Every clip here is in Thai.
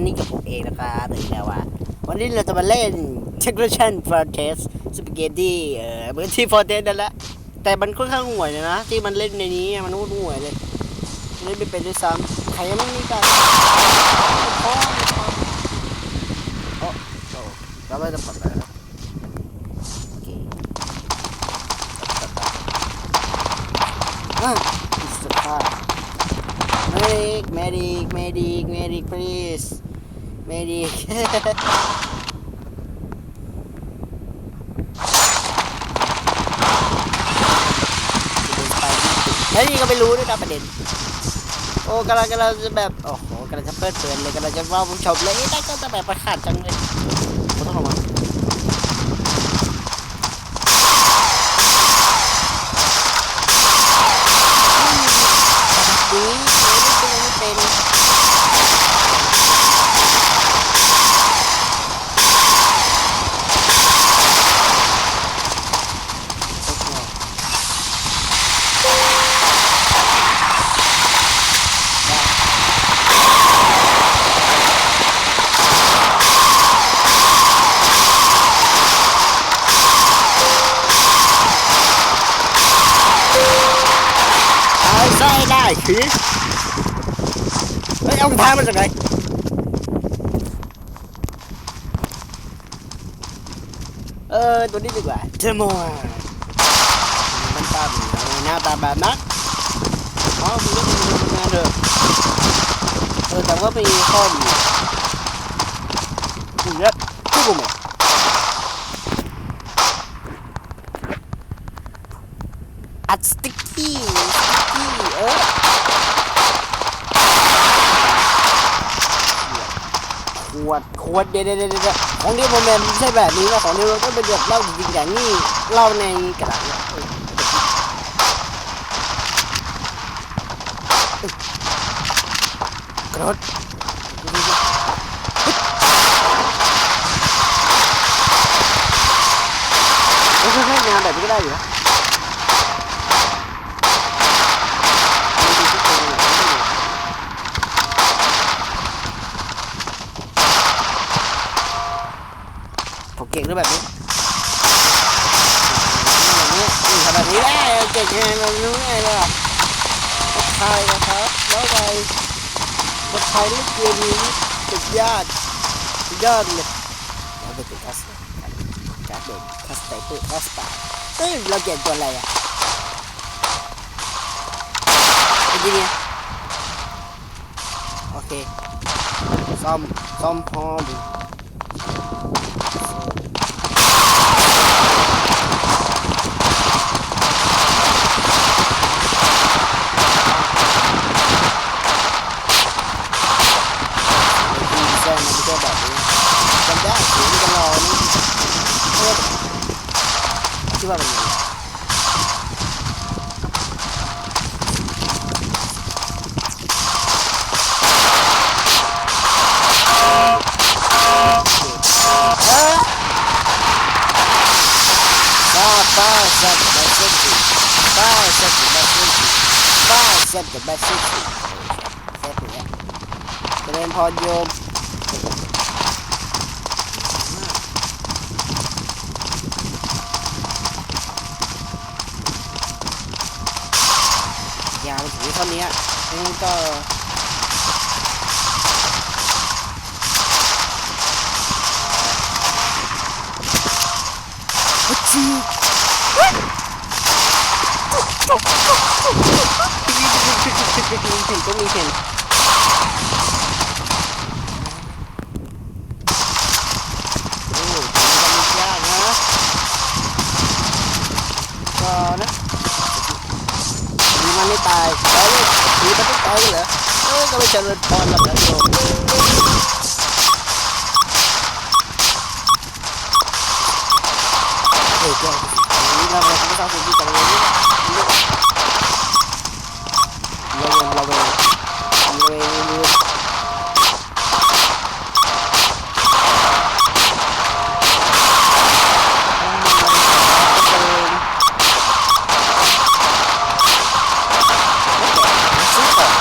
วันนี้กับผมเองนะครับตื่นแล้วว่าวันนี้เราจะมาเล่น c h e c k r a t i o n Fortress สปเกตตี้เออเหมือนที่ Fortress นั่นแหละแต่มันค่อนข้างห่วยเลยนะ ที่มันเล่นในนี้มันห่วยเลยเล่นไม่เป็นด้วยซ้ำใครยังไม่มีกันโอ้โอ้เราไม่จะปลดแล้วโอเคอะอิสระ Medic, medic, medic, medic, please. เมดิกแล้วนี่ก็ไม่รู้ด้วยนะประเด็น โอ้กำลังกำลังจะแบบ โอ้โหกำลังจะเปิดเตือนเลยกำลังจะว่าผู้ชมเลยนี่ได้ก็จะแบบประขาดจังเลยผมต้องระวัง ได้คือไม่เอาทางมาจากไหนเออตัวนี้ดีกว่าเจมอมัน ดขวดเดี๋ยวเดี๋ยวเดี๋ยวเดี๋ยวของที่ผมเป็นไม่ใช่แบบนี้นะของที่เราต้องเป็นแบบเล้าจริงๆอย่างนี้เล้าในกระดาษเนี่ยเออเออกรดไม่ใช่งานแบบนี้ก็ได้อยู่นะ ผมเก่งด้วยแบบนี้แบบนี้ทำแบบนี้ได้เก่งยังไงมันรู้ไงเลยอะกดไทยนะครับแล้วไปกดไทยเล่เกมนี้สุดยอดสุดยอดเลยเราไปติดคัสการ์ดเด็กคัสไตเปอร์คัสตาเอ้ยเราเก่งตัวอะไรอะไอ้ทีเนี่โอเคซ่อมซ่อมพร้อม ดีแซ่มันไม่ใช่แบบนี้จำ ได้หรือจะรอนี่เออคิดว่าเป็นยังไงเออป้าป้าสัตว์มาเซ็ตสิป้าสัตว์มาเซ็ตสิป้าสัตว์มาเซ็ตสิเซ็ตอย่างเงี้ยเจริญพรโยมยาวถึงเท่านี้งั้นก็ฮัจีเห็นก็มีเห็นโอ้ยมันยากนะก็นะมีมันไม่ ตายแล้วผีมันไม่ตายกันเหรอเอ้ยก็ไม่เจริญพรหรอกนะโยมเฮ้ยเจ้านี่เราไม่ต้องสร้างสิ่งที่จะเลยนี่เราเองเราเองเราเองเราเอง ซื้อของ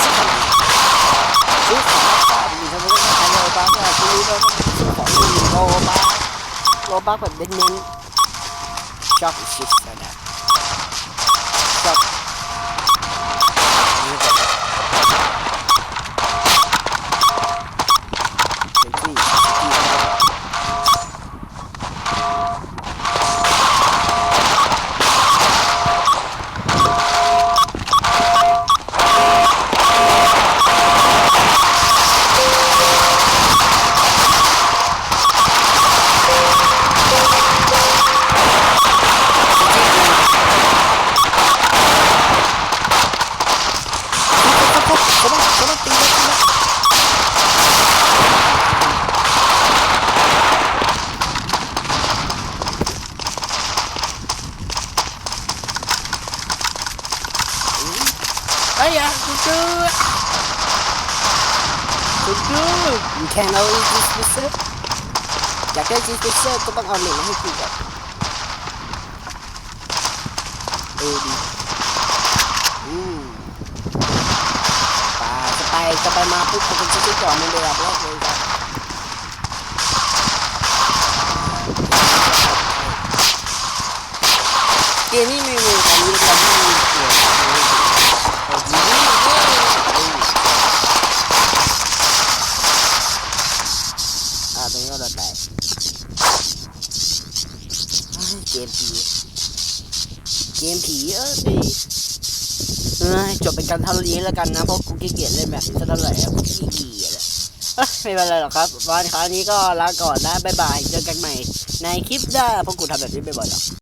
ซื้อของซื้อของ แล้วของโลบักโลบักแบบเน้นๆชอบชิส คุณจู you can only use this อยากได้ use this ก็ต้องเอาเหล็กมาให้กูก่อนเออดีอืมป่าจะไปจะไปมาปุ๊บผมจะซื้อก่อนมันเลยแบบแรกเลยครับเกมนี้มีมือของมีความที่มีเกี่ยวกับมืออ่าตรงนี้ก็เราแตกเกมผีเกมผีเออดี เอ้ย จบเป็นการเท่านี้แล้วกันนะเพราะกูขี้เกียจเล่นแบบนี้ซะเท่าไหร่อะกูขี้เกียจเลยไม่เป็นไรหรอกครับวันคราวนี้ก็ลาก่อนนะบ๊ายบายเจอกันใหม่ ในคลิปหน้าเพราะกูทำแบบนี้บ่อยๆหรอก